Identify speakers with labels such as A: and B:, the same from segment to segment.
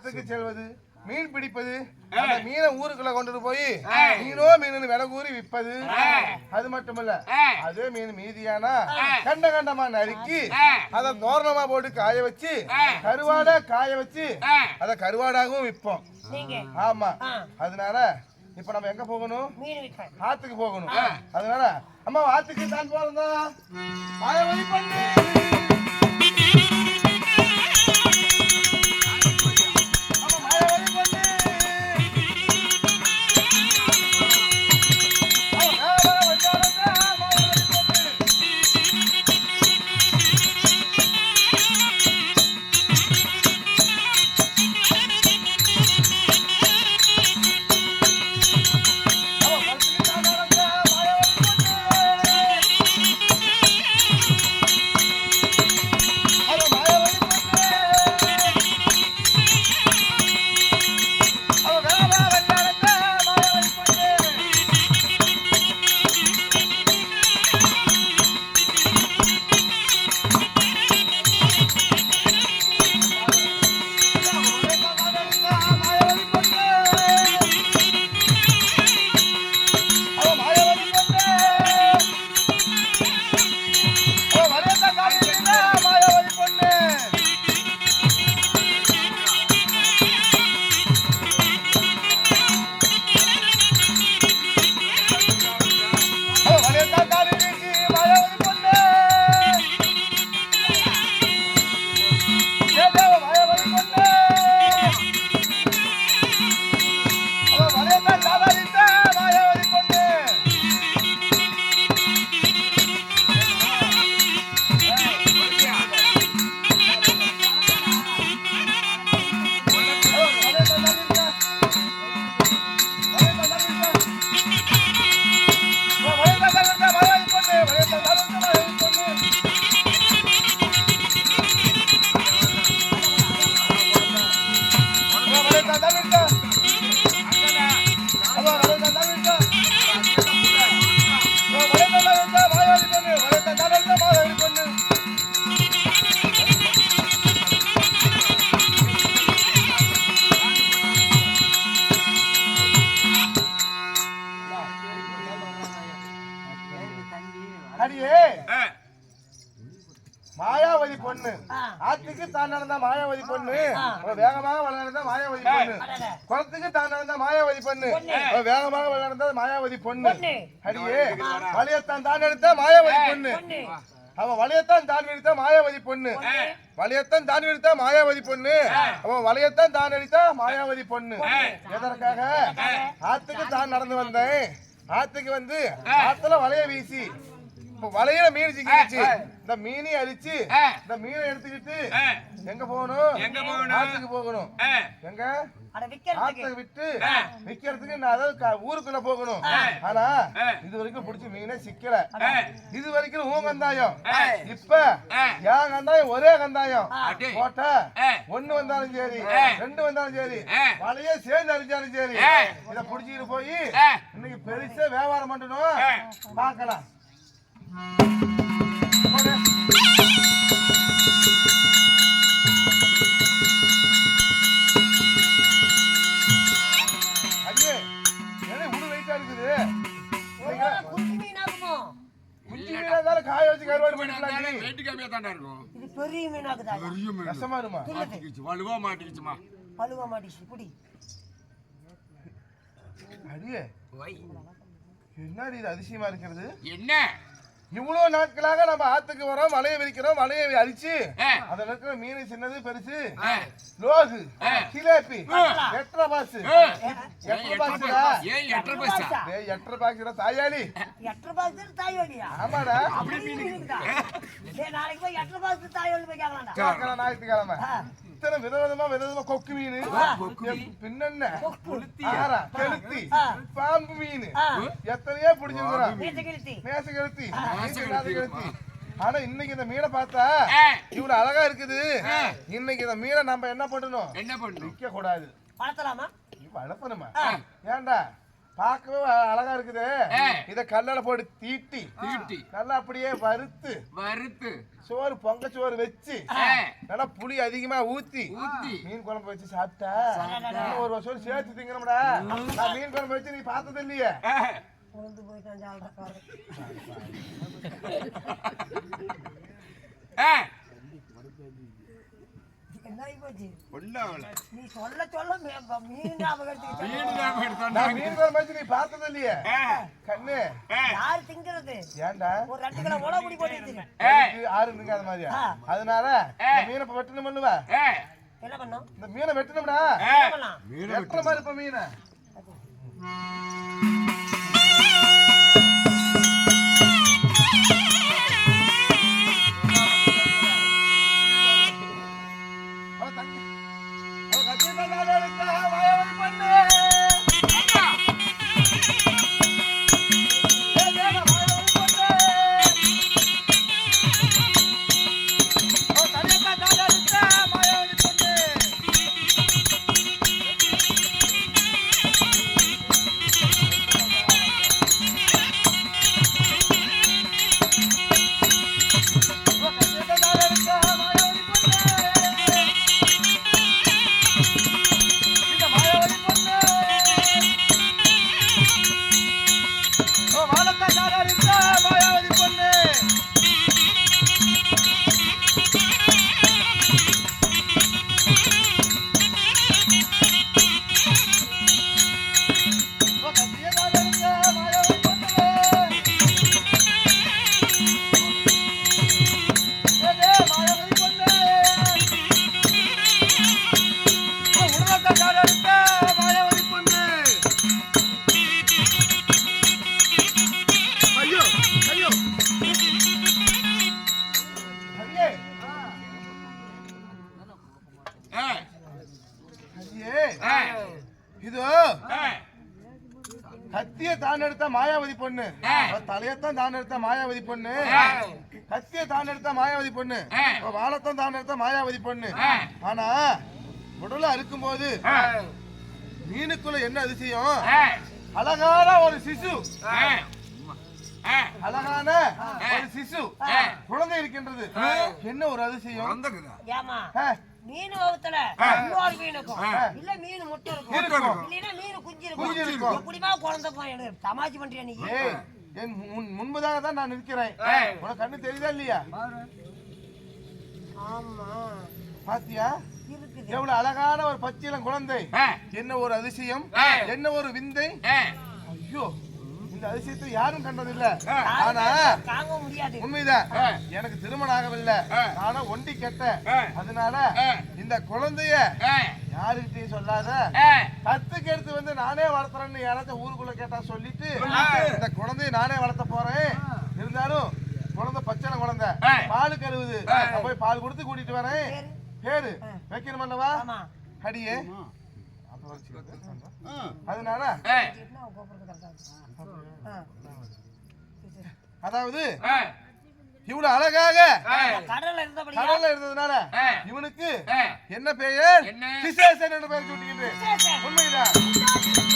A: ஆத்துக்கு செல்வது மீன் பிடிப்பது அந்த மீனை ஊருக்குள்ள கொண்டுட்டு போய் மீனோ மீனு விலை கூறி விற்பது. அது மட்டுமல்ல அதே மீன் மீதியானா கண்ட கண்டமா நறுக்கி அத தோரணமா போட்டு காய வச்சு கருவாடா காய வச்சு அத கருவாடாகவும் விற்போம்.
B: நீங்க.
A: ஆமா. அதனால இப்ப நம்ம எங்க போகணும்? ஆத்துக்கு போகணும். அதனால அம்மா ஆத்துக்கு தான் போறதா பண்ணு. அடியே மாயாவதி பொண்ணு. ஆத்துக்கு தான் நடந்த மாயாவதி பொண்ணு. வேகமாக வளர்ந்த மாயாவதி பொண்ணு. குளத்துக்கு தான் நடந்த மாயாவதி பொண்ணு. வேகமாக வளர்ந்த மாயாவதி பொண்ணு. அடியே வளையத்தான் தான் எடுத்த மாயாவதி பொண்ணு.
B: பொண்ணு.
A: அவ வளையத்தான் தான் எடுத்த மாயாவதி பொண்ணு. வளையத்தான் தான் எடுத்த மாயாவதி பொண்ணு. அவ வளையத்தான் தான் அடித்த மாயாவதி பொண்ணு. எதற்காக? ஆத்துக்கு தான் நடந்து வந்தேன். ஆத்துக்கு வந்து ஆத்துல வளைய வீசி. வளையில மீன் சிக்கிடுச்சு இந்த மீனை அடிச்சு இந்த மீனை எடுத்துக்கிட்டு எங்க போகணும்?
C: எங்க போகணும்?
A: ஆத்துக்கு போகணும். எங்க?
B: அட விக்கிறதுக்கு.
A: ஆத்தை விட்டு விக்கிறதுக்கு நான் அதாவது க- ஊருக்குள்ள போகணும். ஆனா இது வரைக்கும் பிடிச்ச மீனே சிக்கல. இது வரைக்கும் உன் கந்தாயம். இப்ப என் கந்தாயம் ஒரே கந்தாயம். போட்டா ஒண்ணு வந்தாலும் சரி ரெண்டு வந்தாலும் சரி வலையே சேர்ந்து அடிச்சாலும் சரி. இத புடிச்சிட்டு போய் இன்னைக்கு பெருசா வியாபாரம் பண்ணணும். பார்க்கலாம்.
B: பெரிய மீன்
C: பெரிய மீன்
A: கஷ்டமா இருமா
C: மாட்டிக்கிச்சு வலுவா மாட்டிக்கிச்சுமா
B: பழுவ மாட்டிச்சு புடி
A: அடியே என்னடி இது அதிசயமா இருக்கிறது?
C: என்ன?
A: இவ்வளவு நாட்களாக நம்ம ஆத்துக்கு வரோம் வலைய விரிக்கிறோம் வலைய அடிச்சு
C: ஆ.
A: அதுல இருக்கிற மீன் சின்னது பெருசு. லோகு. சிலேபி எட்டரை பாசு. எட்டரை பாசுடா
C: ஏன் எட்டரை பைசா
A: டேய், எட்டரை பாசுடா தாயாளி.
B: எட்டு ரூபாய்க்கு தாயோலியா
A: ஆமாடா.
B: நாளைக்கு போய் எட்டு ரூபாய்க்கு தாயோலி போய்
A: பார்க்கலாம் ஞாயிற்றுக்கிழமை. இத்தனை விதவிதமா விதவிதமா கொக்கு மீன். பின்னென்ன? கெளுத்தி. பாம்பு மீன். எத்தனையோ பிடிச்சிருக்கிறோம்.
B: மீச கிழித்தி
A: மேச கெளுத்தி மேச கெளுத்தி. ஆனா இன்னைக்கு இந்த மீனை பார்த்தா. இவ்வளவு அழகா இருக்குது. இன்னைக்கு இந்த மீனை நம்ம என்ன பண்ணணும்?
C: என்ன பண்ணணும்?
A: விற்க கூடாது
B: வளர்த்தலாமா
A: வளர்த்தணுமா ஏன்டா? பார்க்கவே அழகா இருக்குது. இத கல்லால போட்டு தீட்டி.
C: தீட்டி.
A: நல்லா அப்படியே வறுத்து.
C: வறுத்து.
A: சோறு பொங்க சோறு வச்சு நல்லா புளி அதிகமா ஊத்தி.
C: ஊத்தி.
A: மீன் குழம்பு வச்சு சாப்பிட்டா ஒரு வருஷம் சேர்த்து திங்கணும்டா. நான் மீன் குழம்பு வச்சு நீ பார்த்தது இல்லையே?
B: உளுந்து போயிட்டான் ஜாலக்காரன். நீ சொல்ல சொல்ல மீ- மீன் ஞாபகம்
A: மீன் நீ பார்த்தது இல்லையே கண்ணு.
B: யார் திங்கிறது?
A: ஏன்டா?
B: ஒரு ரெண்டு கிலோ உணவு குடி போட்டு
A: அது மாதிரியா? அதனால மீனை இப்ப வெட்டணும் பண்ணுவ?
B: என்ன பண்ணோம்?
A: இந்த மீனை வெட்டணும்டா.
B: பண்ணலாம்?
A: வெட்டுற மாதிரி இப்ப மீனை. பொண்ணு. தலையத்தான் தான் எடுத்த மாயாவதி பொண்ணு. கத்திய தான் எடுத்த மாயாவதி பொண்ணு. வாழத்தான் தான் எடுத்த மாயாவதி பொண்ணு. ஆனா உடல அறுக்கும்போது
C: ஆ,
A: மீனுக்குள்ள என்ன அதிசயம்? அழகான ஒரு சிசு. அழகான ஒரு சிசு. குழந்தை இருக்கின்றது. என்ன ஒரு அதிசயம்?
B: மீன் வகுத்துல இன்னொரு மீன் இருக்கும். இல்ல மீன் முட்டை இருக்கும். இல்லைன்னா மீன் குஞ்சு
A: குஞ்சு
B: இருக்கும். எப்படிமா குழந்தை போய் தமாஜி பண்றியா நீ?
A: என் முன்- முன்பதாக தான் நான் நிற்கிறேன். உனக்கு கண்ணு தெரியுதா இல்லையா?
B: ஆமா.
A: பாத்தியா?
B: இருக்குது.
A: எவ்வளவு அழகான ஒரு பச்சிலம் குழந்தை. என்ன ஒரு அதிசயம். என்ன ஒரு விந்தை? ஐயோ. இந்த அதிசயத்தை யாரும் கண்டதில்ல. ஆனா
B: தாங்க முடியாது
A: உண்மைதான். எனக்கு திருமணம் ஆகவில்லை. நானும் ஒண்டி கெட்ட. அதனால. இந்த குழந்தைய
C: ஆ,
A: யாருக்கிட்டையும் சொல்லாத கத்துக்கு எடுத்து வந்து நானே வளர்த்துறேன்னு யாராச்சும் ஊருக்குள்ள கேட்டா சொல்லிட்டு. இந்த குழந்தைய நானே வளர்த்த போறேன் இருந்தாலும் குழந்தை பச்சனை குழந்தை. பால் கருவுது. நான் போய் பால் கொடுத்து கூட்டிட்டு வரேன்
B: பேரு?
A: வைக்கணும் அல்லவா
B: ஆமா
A: அடியே. அதனால. அதாவது இவ்வளவு அழகாக
B: கடல்ல
A: இருந்ததுனால. இவனுக்கு. என்ன பெயர்
C: என்ன?
A: விசேஷன் என்று பெயர்
B: விசேஷன்.
A: உண்மைதான்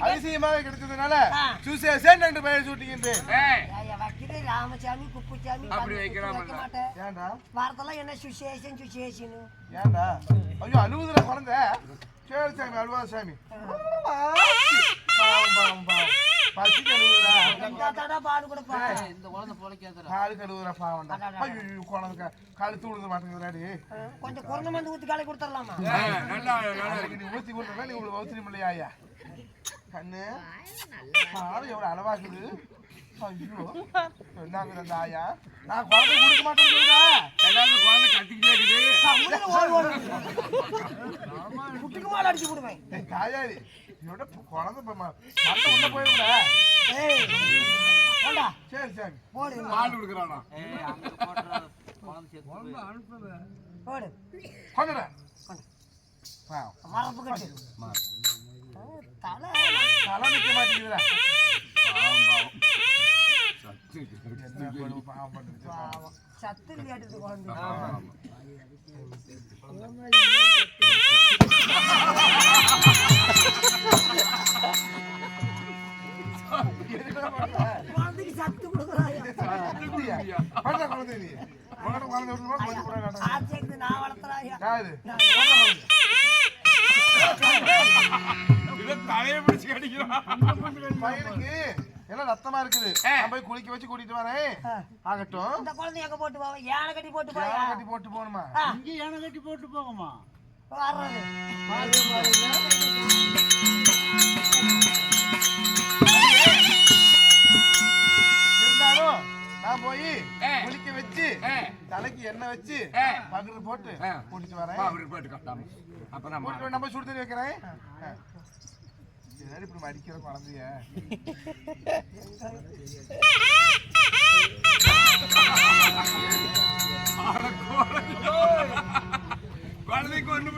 A: அதிசயமாக கிடைத்ததுனால
B: ஆ.
A: சுசேஷன் என்று பெயர் சூட்டுகின்றேன்
B: ராமசாமி குப்புசாமி
C: அப்படி
B: கண்ணு
C: வைக்கலாம்?
B: குத்து வைக்க மாட்டேன்.
A: ஏன்டா?
B: வாரத்தெல்லாம் என்ன சுசேஷன் சுசேஷன்
A: ஏன்டா? ஐயோ அழுவுதுற குழந்தை. சரி சாமி அழுவாத சாமி. பாவம், பாவம், பாவம். பசிக்கு.
B: தடா பாடு கொடுப்பா.
A: காலு கழுவுதுடா பாவம்டா. ஐயோ, ஐயோ, குழந்தை க- கழுத்து விழுக மாட்டேங்குதுடாடி.
B: கொஞ்சம் மந்து ஊத்தி காலை கொடுத்துடலாமா?
C: நல்லா
A: நீ ஊத்தி கொடுத்தா நீ உங்களுக்கு அவசரம் இல்லையா ஐயா? கண்ணு. பாவம் எவ்வளவு அளவாக்குது ஐயோ. ஆயா நான் குழந்தை கொடுக்க மாட்டேங்குதுடா
C: ஏதாவது குழந்தை கத்திக்கிட்டே இருக்குது.
B: குட்டிக்கு மாடு அடிச்சு விடுவேன்
A: தாயாரி இதோட குழந்தை மண்டை உள்ள போயிருந்தா சரி சரி.
B: போடு.
C: பால் கொடுக்குறானா?
B: போடு.
A: கொண்டுடா. பாவம்
B: மரப்பு கட்டு தலை
A: தலை நிக்க மாட்டேங்குதுடா
C: சத்து.
A: என்ன
B: குழந்தைக்கு சத்து கொடுக்குறாயா
A: குழந்தை பையனுக்கு எல்லாம் ரத்தமா இருக்குது? நான் போய் குளிக்க வச்சு கூட்டிட்டு வரேன். ஆகட்டும்.
B: இந்த குழந்தை எங்க போட்டு போவ? யானை கட்டி போட்டு போயா?
A: கட்டி போட்டு போகணுமா?
D: இங்கே யானை கட்டி போட்டு போகமா?
B: வர்றது.
A: இருந்தாலும் நான் போய். குளிக்க வச்சு தலைக்கு எண்ணெய் வச்சு. பகுடு போட்டு. கூட்டிட்டு வரேன்.
C: போட்டு காட்டாம. மாறும்.
A: வந்து நம்ம சுடு தண்ணி வைக்கிறேன். மடிக்கிற குழந்தைய. குழந்தைக்கு ஒன்று